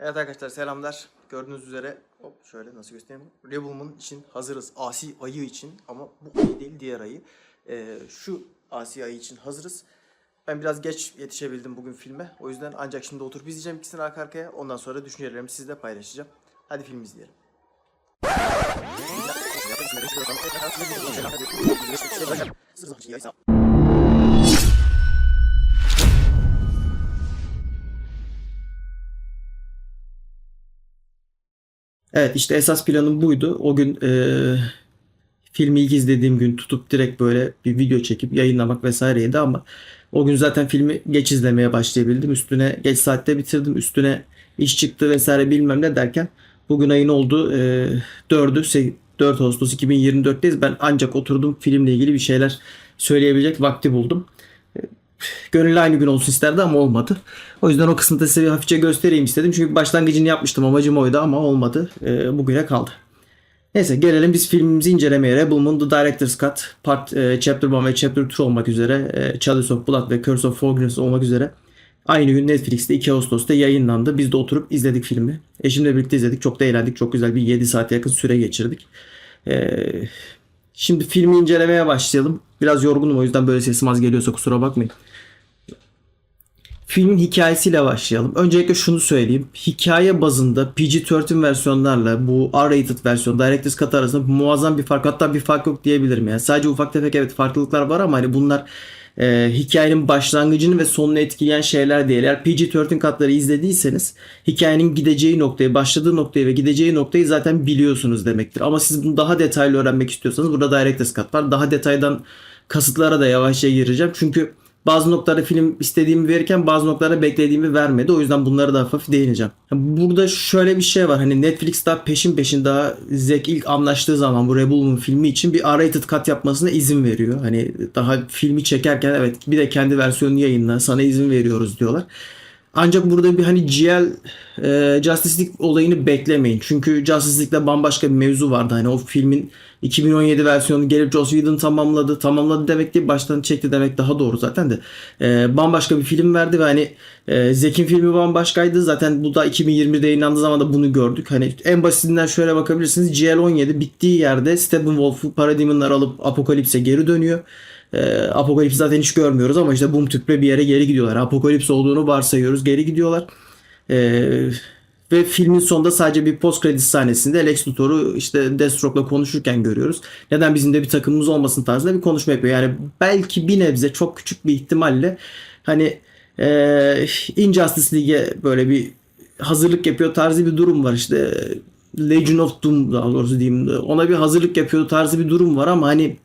Evet arkadaşlar selamlar. Gördüğünüz üzere hop şöyle nasıl göstereyim? Rebel'ın için hazırız. Asi ayı için ama bu ayı değil diğer ayı. Ee, şu Asi ayı için hazırız. Ben biraz geç yetişebildim bugün filme. O yüzden ancak şimdi oturup izleyeceğim ikisini arka arkaya. Ondan sonra düşüncelerimi sizle paylaşacağım. Hadi film izleyelim. Evet işte esas planım buydu. O gün eee filmi ilk izlediğim gün tutup direkt böyle bir video çekip yayınlamak vesaireydi ama o gün zaten filmi geç izlemeye başlayabildim. Üstüne geç saatte bitirdim. Üstüne iş çıktı vesaire bilmem ne derken bugün ayın oldu eee 4'ü 4 Ağustos 2024'teyiz. Ben ancak oturdum filmle ilgili bir şeyler söyleyebilecek vakti buldum. Gönül aynı gün olsun isterdi ama olmadı. O yüzden o kısmı da size hafifçe göstereyim istedim. Çünkü başlangıcını yapmıştım amacım oydu ama olmadı. Ee, bugüne kaldı. Neyse gelelim biz filmimizi incelemeye. Rebel Moon The Director's Cut Part e, Chapter 1 ve Chapter 2 olmak üzere e, Chalice of Blood ve Curse of Forgiveness olmak üzere aynı gün Netflix'te 2 Ağustos'ta yayınlandı. Biz de oturup izledik filmi. Eşimle birlikte izledik. Çok da eğlendik. Çok güzel bir 7 saate yakın süre geçirdik. Ee, şimdi filmi incelemeye başlayalım. Biraz yorgunum o yüzden böyle sesim az geliyorsa kusura bakmayın. Filmin hikayesiyle başlayalım. Öncelikle şunu söyleyeyim. Hikaye bazında PG-13 versiyonlarla bu R-rated versiyon Director's Cut arasında muazzam bir fark hatta bir fark yok diyebilirim. Yani sadece ufak tefek evet farklılıklar var ama hani bunlar e, hikayenin başlangıcını ve sonunu etkileyen şeyler değil. Eğer PG-13 katları izlediyseniz hikayenin gideceği noktayı, başladığı noktayı ve gideceği noktayı zaten biliyorsunuz demektir. Ama siz bunu daha detaylı öğrenmek istiyorsanız burada Director's Cut var. Daha detaydan kasıtlara da yavaşça gireceğim. Çünkü bazı noktalarda film istediğimi verirken bazı noktalarda beklediğimi vermedi. O yüzden bunlara da hafif değineceğim. Burada şöyle bir şey var. Hani Netflix daha peşin peşin daha Zack ilk anlaştığı zaman bu Rebel Moon filmi için bir R-rated cut yapmasına izin veriyor. Hani daha filmi çekerken evet bir de kendi versiyonunu yayınla sana izin veriyoruz diyorlar. Ancak burada bir hani GL e, Justice League olayını beklemeyin. Çünkü Justice League'de bambaşka bir mevzu vardı. Hani o filmin 2017 versiyonu gelip Joss Whedon tamamladı. Tamamladı demek değil baştan çekti demek daha doğru zaten de. E, bambaşka bir film verdi ve hani e, Zek'in filmi bambaşkaydı. Zaten bu da 2020'de yayınlandığı zaman da bunu gördük. Hani en basitinden şöyle bakabilirsiniz. GL17 bittiği yerde Steppenwolf'u Paradigm'lar alıp Apokalips'e geri dönüyor. E, Apokalips zaten hiç görmüyoruz ama işte Boom tüple bir yere geri gidiyorlar. Apokalips olduğunu varsayıyoruz. Geri gidiyorlar. E, ve filmin sonunda sadece bir post kredi sahnesinde Lex Luthor'u işte Deathstroke'la konuşurken görüyoruz. Neden bizim de bir takımımız olmasın tarzında bir konuşma yapıyor. Yani belki bir nebze çok küçük bir ihtimalle hani e, Injustice League'e böyle bir hazırlık yapıyor tarzı bir durum var işte. Legion of Doom daha doğrusu diyeyim. Ona bir hazırlık yapıyor tarzı bir durum var ama hani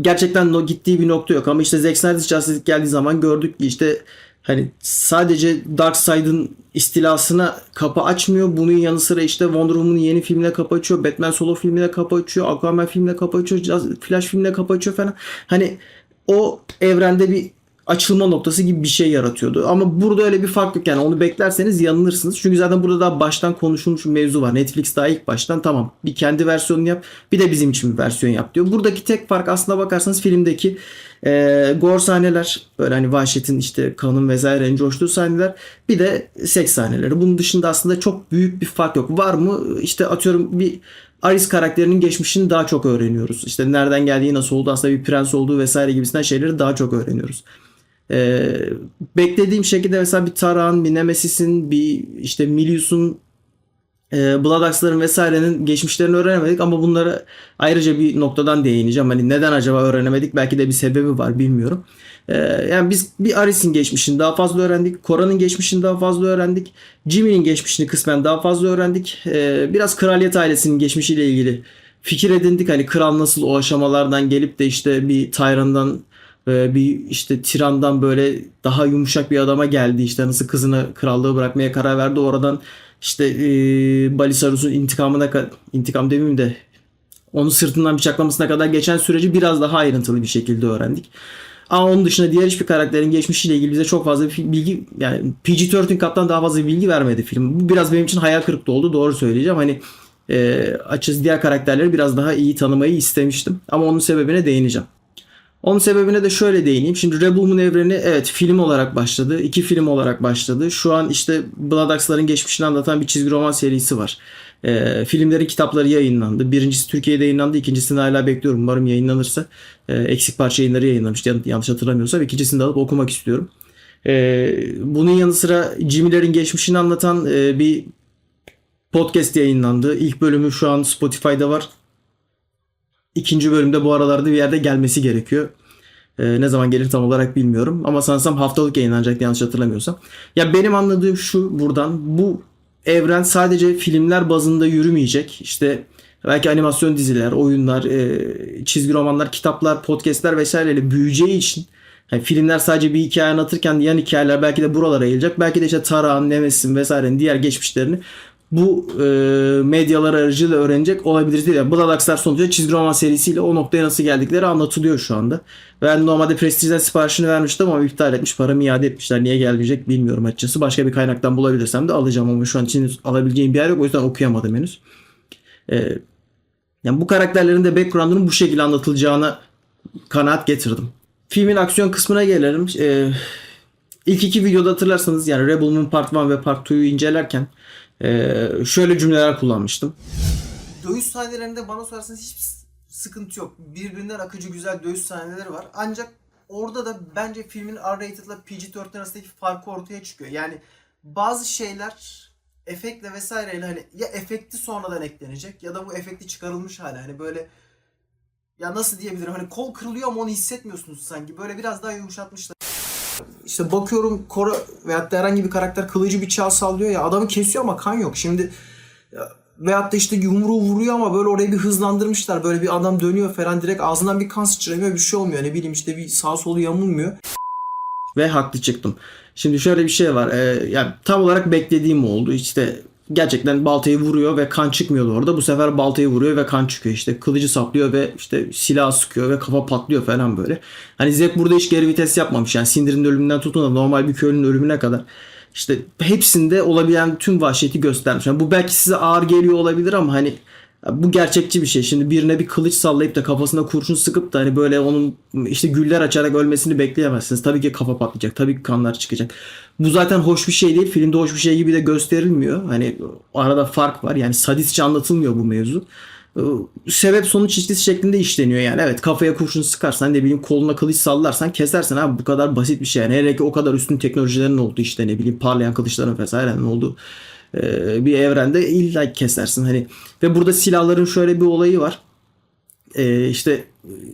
gerçekten o gittiği bir nokta yok ama işte Zack Snyder Justice geldiği zaman gördük ki işte hani sadece Darkseid'in istilasına kapı açmıyor. Bunun yanı sıra işte Wonder Woman'ın yeni filmine kapı açıyor. Batman solo filmine kapı açıyor. Aquaman filmine kapı açıyor. Flash filmine kapı açıyor falan. Hani o evrende bir açılma noktası gibi bir şey yaratıyordu. Ama burada öyle bir fark yok yani onu beklerseniz yanılırsınız. Çünkü zaten burada daha baştan konuşulmuş bir mevzu var. Netflix daha ilk baştan tamam bir kendi versiyonunu yap bir de bizim için bir versiyon yap diyor. Buradaki tek fark aslına bakarsanız filmdeki e, gore sahneler böyle hani vahşetin işte kanın vesairenin coştuğu sahneler bir de seks sahneleri. Bunun dışında aslında çok büyük bir fark yok. Var mı? İşte atıyorum bir Aris karakterinin geçmişini daha çok öğreniyoruz. İşte nereden geldiği, nasıl oldu, aslında bir prens olduğu vesaire gibisinden şeyleri daha çok öğreniyoruz. Ee, beklediğim şekilde mesela bir Taran, bir Nemesis'in, bir işte Milius'un, e, Blood Axe'ların vesairenin geçmişlerini öğrenemedik ama bunları ayrıca bir noktadan değineceğim. Hani neden acaba öğrenemedik? Belki de bir sebebi var bilmiyorum. Ee, yani biz bir Aris'in geçmişini daha fazla öğrendik. Kora'nın geçmişini daha fazla öğrendik. Jimmy'nin geçmişini kısmen daha fazla öğrendik. Ee, biraz kraliyet ailesinin geçmişiyle ilgili fikir edindik. Hani kral nasıl o aşamalardan gelip de işte bir Tyran'dan e, bir işte tirandan böyle daha yumuşak bir adama geldi. İşte nasıl kızını krallığı bırakmaya karar verdi. Oradan işte e, Balisarus'un intikamına ka- intikam demeyeyim de onu sırtından bıçaklamasına kadar geçen süreci biraz daha ayrıntılı bir şekilde öğrendik. Ama onun dışında diğer hiçbir karakterin geçmişiyle ilgili bize çok fazla bilgi yani PG-13 kattan daha fazla bilgi vermedi film. Bu biraz benim için hayal kırıklığı oldu doğru söyleyeceğim. Hani e, açıkçası diğer karakterleri biraz daha iyi tanımayı istemiştim. Ama onun sebebine değineceğim. Onun sebebine de şöyle değineyim. Şimdi Rebel'ın evreni evet film olarak başladı. iki film olarak başladı. Şu an işte Blood geçmişini anlatan bir çizgi roman serisi var. Ee, filmlerin kitapları yayınlandı. Birincisi Türkiye'de yayınlandı. İkincisini hala bekliyorum. Umarım yayınlanırsa. Ee, eksik parça yayınları yayınlamıştı. Yan- Yanlış hatırlamıyorsam. İkincisini de alıp okumak istiyorum. Ee, bunun yanı sıra Jimmy'lerin geçmişini anlatan e, bir podcast yayınlandı. İlk bölümü şu an Spotify'da var. İkinci bölümde bu aralarda bir yerde gelmesi gerekiyor. Ee, ne zaman gelir tam olarak bilmiyorum. Ama sanırsam haftalık yayınlanacak yanlış hatırlamıyorsam. Ya benim anladığım şu buradan bu evren sadece filmler bazında yürümeyecek. İşte belki animasyon diziler, oyunlar, e, çizgi romanlar, kitaplar, podcastler vesaireyle büyüyeceği için yani filmler sadece bir hikaye anlatırken yan hikayeler belki de buralara yayılacak. Belki de işte Taran, Nemesis'in vesairenin diğer geçmişlerini bu e, medyalar aracılığıyla öğrenecek olabiliriz değil. Yani Blood Axe'lar sonuçta çizgi roman serisiyle o noktaya nasıl geldikleri anlatılıyor şu anda. Ben normalde Prestige'den siparişini vermiştim ama iptal etmiş. Paramı iade etmişler. Niye gelmeyecek bilmiyorum açıkçası. Başka bir kaynaktan bulabilirsem de alacağım ama şu an için alabileceğim bir yer yok. O yüzden okuyamadım henüz. E, yani bu karakterlerin de background'unun bu şekilde anlatılacağına kanaat getirdim. Filmin aksiyon kısmına gelelim. E, ilk iki videoda hatırlarsanız yani Rebel Moon Part 1 ve Part 2'yu incelerken e, şöyle cümleler kullanmıştım. Dövüş sahnelerinde bana sorarsanız hiçbir sıkıntı yok. Birbirinden akıcı güzel dövüş sahneleri var. Ancak orada da bence filmin R-rated ile PG-13 arasındaki farkı ortaya çıkıyor. Yani bazı şeyler efektle vesaireyle hani ya efekti sonradan eklenecek ya da bu efekti çıkarılmış hali. Hani böyle ya nasıl diyebilirim hani kol kırılıyor ama onu hissetmiyorsunuz sanki. Böyle biraz daha yumuşatmışlar. İşte bakıyorum Kora veyahut da herhangi bir karakter kılıcı bıçağı sallıyor ya adamı kesiyor ama kan yok. Şimdi ya, veyahut da işte yumruğu vuruyor ama böyle orayı bir hızlandırmışlar. Böyle bir adam dönüyor falan direkt ağzından bir kan sıçramıyor bir şey olmuyor. Ne bileyim işte bir sağ solu yamulmuyor. ve haklı çıktım. Şimdi şöyle bir şey var. Ee, yani tam olarak beklediğim oldu. İşte gerçekten baltayı vuruyor ve kan çıkmıyordu orada. Bu sefer baltayı vuruyor ve kan çıkıyor. İşte kılıcı saplıyor ve işte silah sıkıyor ve kafa patlıyor falan böyle. Hani Zack burada hiç geri vites yapmamış. Yani Cinder'in ölümünden tutun da normal bir köylünün ölümüne kadar. İşte hepsinde olabilen tüm vahşeti göstermiş. Yani bu belki size ağır geliyor olabilir ama hani bu gerçekçi bir şey. Şimdi birine bir kılıç sallayıp da kafasına kurşun sıkıp da hani böyle onun işte güller açarak ölmesini bekleyemezsiniz. Tabii ki kafa patlayacak. Tabii ki kanlar çıkacak. Bu zaten hoş bir şey değil. Filmde hoş bir şey gibi de gösterilmiyor. Hani arada fark var. Yani sadistçe anlatılmıyor bu mevzu. Ee, Sebep sonuç ilişkisi şeklinde işleniyor yani. Evet kafaya kurşun sıkarsan ne bileyim koluna kılıç sallarsan kesersin abi bu kadar basit bir şey yani. Hele ki o kadar üstün teknolojilerin olduğu işte ne bileyim parlayan kılıçların vesairenin olduğu e, bir evrende illa kesersin hani ve burada silahların şöyle bir olayı var. E, işte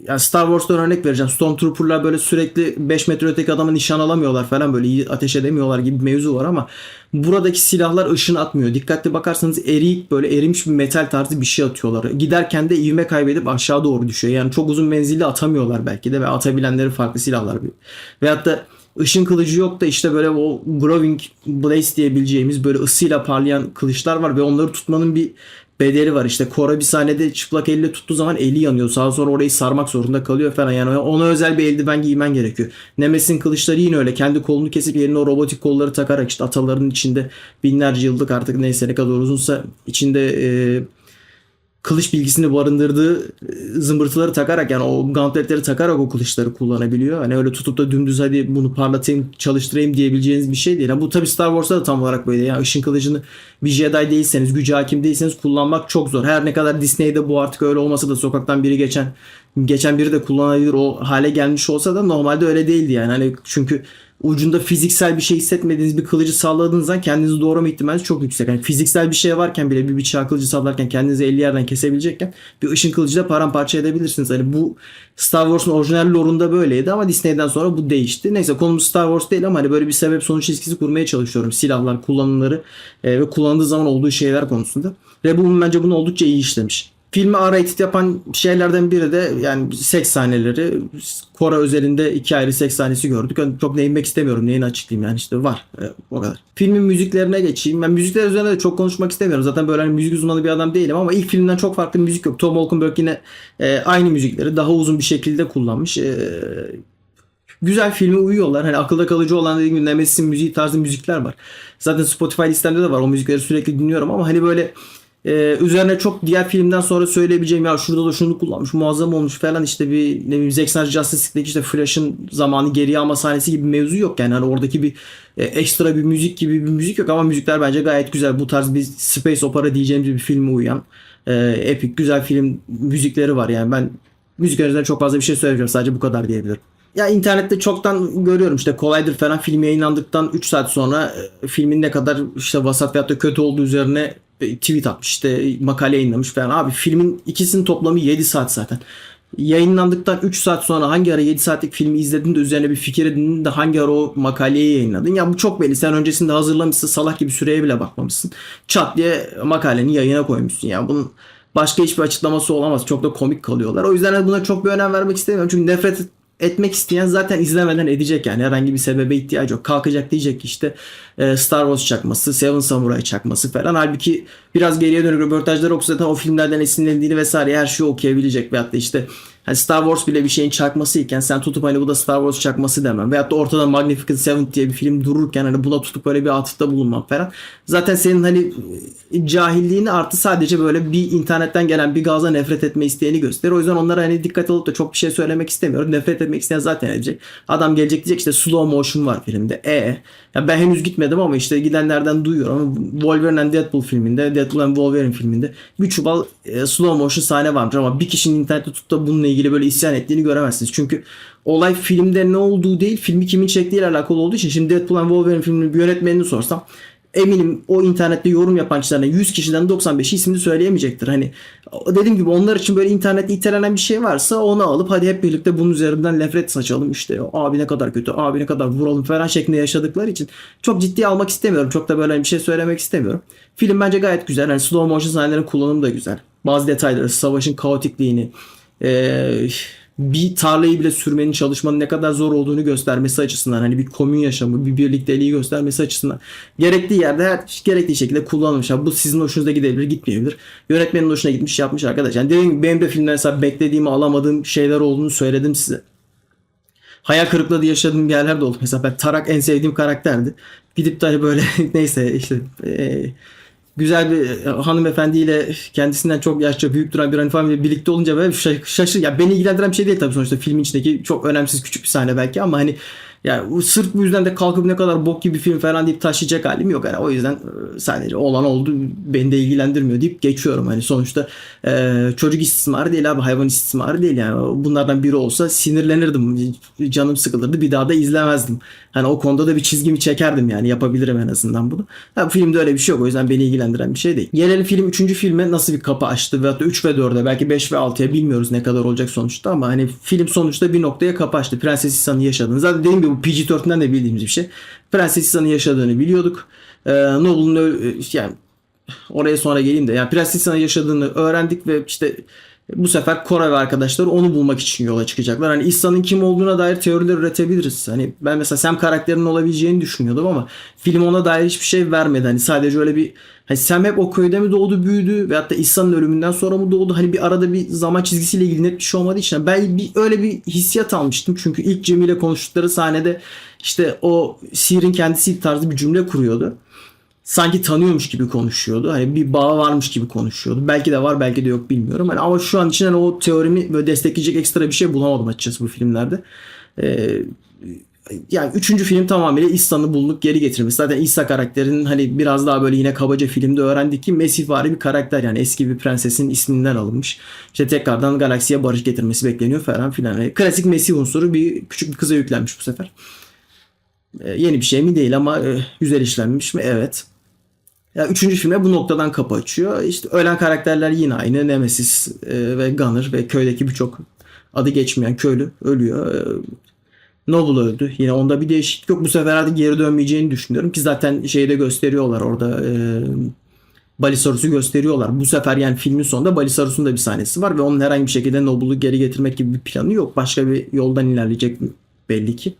yani Star Wars'tan örnek vereceğim. Stormtrooper'lar böyle sürekli 5 metre öteki adamı nişan alamıyorlar falan böyle iyi ateş edemiyorlar gibi bir mevzu var ama buradaki silahlar ışın atmıyor. Dikkatli bakarsanız eriyik böyle erimiş bir metal tarzı bir şey atıyorlar. Giderken de ivme kaybedip aşağı doğru düşüyor. Yani çok uzun menzilli atamıyorlar belki de ve atabilenleri farklı silahlar. Veyahut da ışın kılıcı yok da işte böyle o Groving Blaze diyebileceğimiz böyle ısıyla parlayan kılıçlar var ve onları tutmanın bir bedeli var. İşte Kora bir sahnede çıplak elle tuttuğu zaman eli yanıyor. Sağa sonra orayı sarmak zorunda kalıyor falan. Yani ona özel bir eldiven giymen gerekiyor. Nemesis'in kılıçları yine öyle. Kendi kolunu kesip yerine o robotik kolları takarak işte ataların içinde binlerce yıllık artık neyse ne kadar uzunsa içinde e, kılıç bilgisini barındırdığı e, zımbırtıları takarak yani o gauntletleri takarak o kılıçları kullanabiliyor. Hani öyle tutup da dümdüz hadi bunu parlatayım çalıştırayım diyebileceğiniz bir şey değil. Yani bu tabi Star Wars'ta da tam olarak böyle. Yani ışın kılıcını bir Jedi değilseniz, gücü hakim değilseniz kullanmak çok zor. Her ne kadar Disney'de bu artık öyle olmasa da sokaktan biri geçen geçen biri de kullanabilir o hale gelmiş olsa da normalde öyle değildi yani. Hani çünkü ucunda fiziksel bir şey hissetmediğiniz bir kılıcı salladığınız zaman kendinizi doğrama ihtimaliniz çok yüksek. Yani fiziksel bir şey varken bile bir bıçağı kılıcı sallarken kendinizi 50 yerden kesebilecekken bir ışın kılıcı da paramparça edebilirsiniz. Hani bu Star Wars'un orijinal lore'unda böyleydi ama Disney'den sonra bu değişti. Neyse konumuz Star Wars değil ama hani böyle bir sebep sonuç ilişkisi kurmaya çalışıyorum. Silahlar, kullanımları e, ve kullanıldığı zaman olduğu şeyler konusunda. Rebel'ın bence bunu oldukça iyi işlemiş. Filmi R-rated yapan şeylerden biri de yani seks sahneleri. Kora özelinde iki ayrı seks sahnesi gördük. Yani çok değinmek istemiyorum. Neyini açıklayayım yani işte var. E, o kadar. Filmin müziklerine geçeyim. Ben müzikler üzerine de çok konuşmak istemiyorum. Zaten böyle hani müzik uzmanı bir adam değilim ama ilk filmden çok farklı müzik yok. Tom Holkenberg yine e, aynı müzikleri daha uzun bir şekilde kullanmış. E, güzel filme uyuyorlar. Hani akılda kalıcı olan dediğim gibi Nemesis'in müziği tarzı müzikler var. Zaten Spotify listemde de var. O müzikleri sürekli dinliyorum ama hani böyle Ee, üzerine çok diğer filmden sonra söyleyebileceğim ya şurada da şunu kullanmış muazzam olmuş falan işte bir ne bileyim Zack Snyder Justice League'deki işte Flash'ın zamanı geriye alma sahnesi gibi mevzu yok yani. Hani oradaki bir e, ekstra bir müzik gibi bir müzik yok ama müzikler bence gayet güzel. Bu tarz bir space opera diyeceğimiz bir filme uyan e, epik güzel film müzikleri var yani. Ben müzik üzerine çok fazla bir şey söyleyeceğim sadece bu kadar diyebilirim. Ya internette çoktan görüyorum işte kolaydır falan film yayınlandıktan 3 saat sonra e, filmin ne kadar işte vasat veyahut da kötü olduğu üzerine tweet atmış işte makale yayınlamış falan. Abi filmin ikisinin toplamı 7 saat zaten. Yayınlandıktan 3 saat sonra hangi ara 7 saatlik filmi izledin de üzerine bir fikir edindin de hangi ara o makaleyi yayınladın. Ya bu çok belli. Sen öncesinde hazırlamışsın salak gibi süreye bile bakmamışsın. Çat diye makaleni yayına koymuşsun. Yani bunun başka hiçbir açıklaması olamaz. Çok da komik kalıyorlar. O yüzden buna çok bir önem vermek istemiyorum. Çünkü nefret etmek isteyen zaten izlemeden edecek yani herhangi bir sebebe ihtiyacı yok. Kalkacak diyecek işte e, Star Wars çakması, Seven Samurai çakması falan. Halbuki biraz geriye dönük röportajlar okusa zaten o filmlerden esinlendiğini vesaire her şeyi okuyabilecek. Veyahut da işte hani Star Wars bile bir şeyin çakması iken sen tutup hani bu da Star Wars çakması demem. Veyahut da ortada Magnificent Seven diye bir film dururken hani buna tutup böyle bir atıfta bulunmam falan. Zaten senin hani cahilliğini artı sadece böyle bir internetten gelen bir gaza nefret etme isteğini gösterir. O yüzden onlara hani dikkat alıp da çok bir şey söylemek istemiyorum. Nefret etmek isteyen zaten edecek. Adam gelecek diyecek işte slow motion var filmde. E ya ben henüz gitmedim ama işte gidenlerden duyuyorum. Wolverine and Deadpool filminde, Deadpool and Wolverine filminde bir çuval e, slow motion sahne varmış ama bir kişinin internette tutup da bununla ilgili böyle isyan ettiğini göremezsiniz. Çünkü olay filmde ne olduğu değil, filmi kimin çektiğiyle alakalı olduğu için şimdi Deadpool and Wolverine filminin yönetmenini sorsam eminim o internette yorum yapan kişilerden 100 kişiden 95'i ismini söyleyemeyecektir. Hani dediğim gibi onlar için böyle internette itelenen bir şey varsa onu alıp hadi hep birlikte bunun üzerinden nefret saçalım işte abi ne kadar kötü abi ne kadar vuralım falan şeklinde yaşadıkları için çok ciddiye almak istemiyorum. Çok da böyle bir şey söylemek istemiyorum. Film bence gayet güzel. Yani slow motion sahnelerin kullanımı da güzel. Bazı detayları, savaşın kaotikliğini, ee, bir tarlayı bile sürmenin çalışmanın ne kadar zor olduğunu göstermesi açısından hani bir komün yaşamı, bir birlikteliği göstermesi açısından gerektiği yerde her gerektiği şekilde kullanılmış. Yani bu sizin hoşunuza gidebilir, gitmeyebilir. Yönetmenin hoşuna gitmiş, yapmış arkadaş. Yani dediğim gibi benim de filmden mesela beklediğimi alamadığım şeyler olduğunu söyledim size. Hayal kırıklığı yaşadığım yerler de oldu. Mesela ben Tarak en sevdiğim karakterdi. Gidip de hani böyle neyse işte eee güzel bir e, hanımefendiyle kendisinden çok yaşça büyük duran bir hanımefendiyle birlikte olunca böyle şaş- şaşır. Ya beni ilgilendiren bir şey değil tabii sonuçta filmin içindeki çok önemsiz küçük bir sahne belki ama hani ya sırf bu yüzden de kalkıp ne kadar bok gibi film falan deyip taşıyacak halim yok. Yani o yüzden e, sadece olan oldu beni de ilgilendirmiyor deyip geçiyorum. Hani sonuçta e, çocuk istismarı değil abi hayvan istismarı değil yani. Bunlardan biri olsa sinirlenirdim. Canım sıkılırdı. Bir daha da izlemezdim. Hani o konuda da bir çizgimi çekerdim yani yapabilirim en azından bunu. Ha, bu filmde öyle bir şey yok. O yüzden beni ilgilendiren bir şey değil. Gelelim film 3. filme nasıl bir kapı açtı veyahut da 3 ve 4'e belki 5 ve 6'ya bilmiyoruz ne kadar olacak sonuçta ama hani film sonuçta bir noktaya kapı açtı. Prenses İsa'nın yaşadığını. Zaten dediğim gibi bu PG-13'ten de bildiğimiz bir şey. Prenses İsa'nın yaşadığını biliyorduk. Ee, Noble'un yani oraya sonra geleyim de yani Prenses İsa'nın yaşadığını öğrendik ve işte bu sefer Kore ve arkadaşları onu bulmak için yola çıkacaklar. Hani İsa'nın kim olduğuna dair teoriler üretebiliriz. Hani ben mesela Sam karakterinin olabileceğini düşünüyordum ama film ona dair hiçbir şey vermedi. Hani sadece öyle bir hani Sam hep o köyde mi doğdu büyüdü veyahut da İsa'nın ölümünden sonra mı doğdu? Hani bir arada bir zaman çizgisiyle ilgili net bir şey olmadığı için ben bir öyle bir hissiyat almıştım. Çünkü ilk Cem ile konuştukları sahnede işte o sihirin kendisi tarzı bir cümle kuruyordu sanki tanıyormuş gibi konuşuyordu. Hani bir bağı varmış gibi konuşuyordu. Belki de var belki de yok bilmiyorum. Hani ama şu an için hani o teorimi böyle destekleyecek ekstra bir şey bulamadım açıkçası bu filmlerde. Ee, yani üçüncü film tamamıyla İsa'nı bulunup geri getirmesi. Zaten İsa karakterinin hani biraz daha böyle yine kabaca filmde öğrendik ki Mesihvari bir karakter yani eski bir prensesin isminden alınmış. İşte tekrardan galaksiye barış getirmesi bekleniyor falan filan. Yani klasik Mesih unsuru bir küçük bir kıza yüklenmiş bu sefer. Ee, yeni bir şey mi değil ama e, güzel işlenmiş mi? Evet. Ya üçüncü filme bu noktadan kapı açıyor. İşte ölen karakterler yine aynı. Nemesis e, ve Gunner ve köydeki birçok adı geçmeyen köylü ölüyor. E, Noble öldü. Yine onda bir değişiklik yok. Bu sefer artık geri dönmeyeceğini düşünüyorum ki zaten şeyi de gösteriyorlar orada. E, Balisarus'u gösteriyorlar. Bu sefer yani filmin sonunda Balisarus'un da bir sahnesi var ve onun herhangi bir şekilde Noble'u geri getirmek gibi bir planı yok. Başka bir yoldan ilerleyecek belli ki.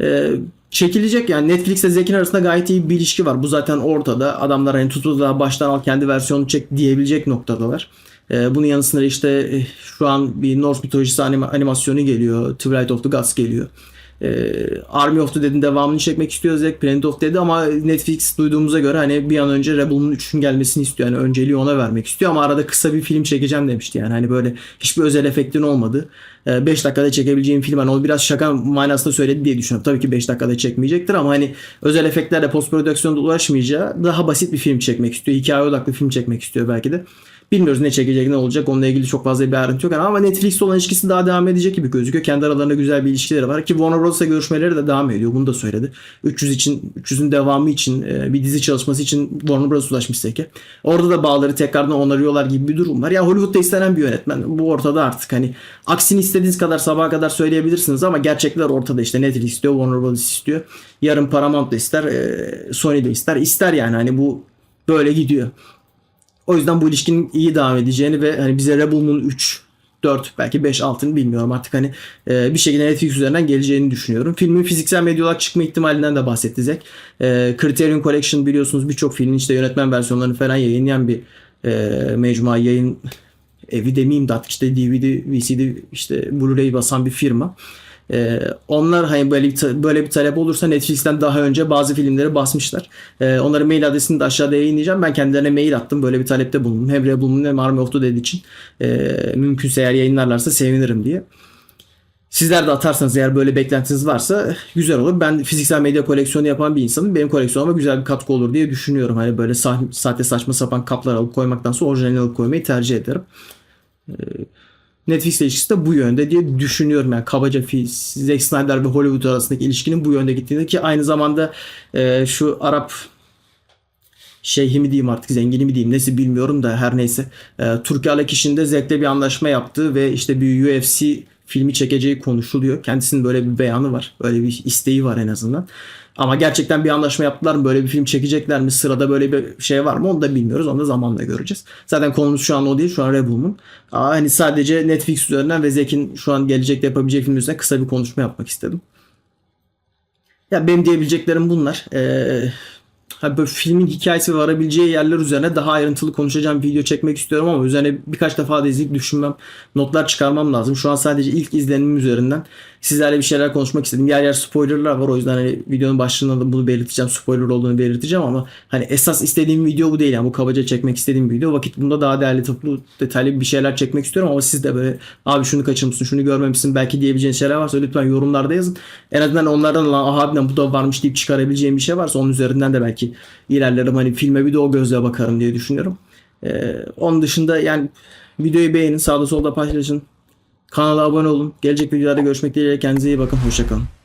Ee, çekilecek yani Netflix ile Zekin arasında gayet iyi bir ilişki var. Bu zaten ortada. Adamlar hani tutu da baştan al kendi versiyonunu çek diyebilecek noktadalar. Ee, bunun yanı sıra işte eh, şu an bir Norse mitolojisi anima- animasyonu geliyor. Twilight of the Gods geliyor. E, Army of the Dead'in devamını çekmek istiyor Zack. Planet of Dead'i ama Netflix duyduğumuza göre hani bir an önce Rebel Moon 3'ün gelmesini istiyor. Yani önceliği ona vermek istiyor ama arada kısa bir film çekeceğim demişti yani. Hani böyle hiçbir özel efektin olmadı. 5 dakikada çekebileceğim film hani o biraz şaka manasında söyledi diye düşünüyorum. Tabii ki 5 dakikada çekmeyecektir ama hani özel efektlerle post prodüksiyonda uğraşmayacağı daha basit bir film çekmek istiyor. Hikaye odaklı film çekmek istiyor belki de. Bilmiyoruz ne çekecek ne olacak onunla ilgili çok fazla bir ayrıntı yok ama Netflix'le olan ilişkisi daha devam edecek gibi gözüküyor. Kendi aralarında güzel bir ilişkileri var ki Warner Bros'la görüşmeleri de devam ediyor. Bunu da söyledi. 300 için 300'ün devamı için e, bir dizi çalışması için Warner Bros ulaşmış Zack'e. Orada da bağları tekrardan onarıyorlar gibi bir durum var. Ya Hollywood'da istenen bir yönetmen. Bu ortada artık hani aksini istediğiniz kadar sabaha kadar söyleyebilirsiniz ama gerçekler ortada işte Netflix istiyor, Warner Bros istiyor. Yarın Paramount da ister, e, Sony de ister. İster yani hani bu böyle gidiyor. O yüzden bu ilişkinin iyi devam edeceğini ve hani bize Rebel Moon 3 4 belki 5 6'ını bilmiyorum artık hani e, bir şekilde Netflix üzerinden geleceğini düşünüyorum. Filmin fiziksel medya çıkma ihtimalinden de bahsetti Zack. E, Criterion Collection biliyorsunuz birçok filmin işte yönetmen versiyonlarını falan yayınlayan bir e, mecmua yayın evi demeyeyim de artık işte DVD, VCD işte Blu-ray basan bir firma. Ee, onlar hani böyle bir böyle bir talep olursa Netflix'ten daha önce bazı filmleri basmışlar. Ee, onların mail adresini de aşağıda yayınlayacağım. Ben kendilerine mail attım. Böyle bir talepte bulundum. Hem Rebel hem Army of the Dead için. Ee, mümkünse eğer yayınlarlarsa sevinirim diye. Sizler de atarsanız eğer böyle beklentiniz varsa güzel olur. Ben fiziksel medya koleksiyonu yapan bir insanım. Benim koleksiyonuma güzel bir katkı olur diye düşünüyorum. Hani böyle sah- sahte saçma sapan kaplar alıp koymaktansa orijinal alıp koymayı tercih ederim. Netflix ilişkisi de bu yönde diye düşünüyorum. Yani kabaca Zack Snyder ve Hollywood arasındaki ilişkinin bu yönde gittiğini ki aynı zamanda e, şu Arap şeyhi mi diyeyim artık zengini mi diyeyim nesi bilmiyorum da her neyse. E, Turki Alekiş'in de Zack'le bir anlaşma yaptığı ve işte bir UFC filmi çekeceği konuşuluyor. Kendisinin böyle bir beyanı var. Böyle bir isteği var en azından. Ama gerçekten bir anlaşma yaptılar mı? Böyle bir film çekecekler mi? Sırada böyle bir şey var mı? Onu da bilmiyoruz. Onu da zamanla göreceğiz. Zaten konumuz şu an o değil. Şu an Moon. Aa, hani sadece Netflix üzerinden ve Zack'in şu an gelecekte yapabileceği film üzerine kısa bir konuşma yapmak istedim. Ya benim diyebileceklerim bunlar. Ee, ha böyle filmin hikayesi ve varabileceği yerler üzerine daha ayrıntılı konuşacağım video çekmek istiyorum ama üzerine birkaç defa da izleyip düşünmem, notlar çıkarmam lazım. Şu an sadece ilk izlenimim üzerinden sizlerle bir şeyler konuşmak istedim. Yer yer spoilerlar var o yüzden hani videonun başlığında da bunu belirteceğim. Spoiler olduğunu belirteceğim ama hani esas istediğim video bu değil. Yani bu kabaca çekmek istediğim video. Vakit bunda daha değerli, toplu, detaylı bir şeyler çekmek istiyorum ama siz de böyle abi şunu kaçırmışsın, şunu görmemişsin belki diyebileceğiniz şeyler varsa lütfen yorumlarda yazın. En azından onlardan lan aha bu da varmış deyip çıkarabileceğim bir şey varsa onun üzerinden de belki ilerlerim. Hani filme bir de o gözle bakarım diye düşünüyorum. Ee, onun dışında yani videoyu beğenin, sağda solda paylaşın. Kanala abone olun. Gelecek videolarda görüşmek dileğiyle kendinize iyi bakın. Hoşçakalın.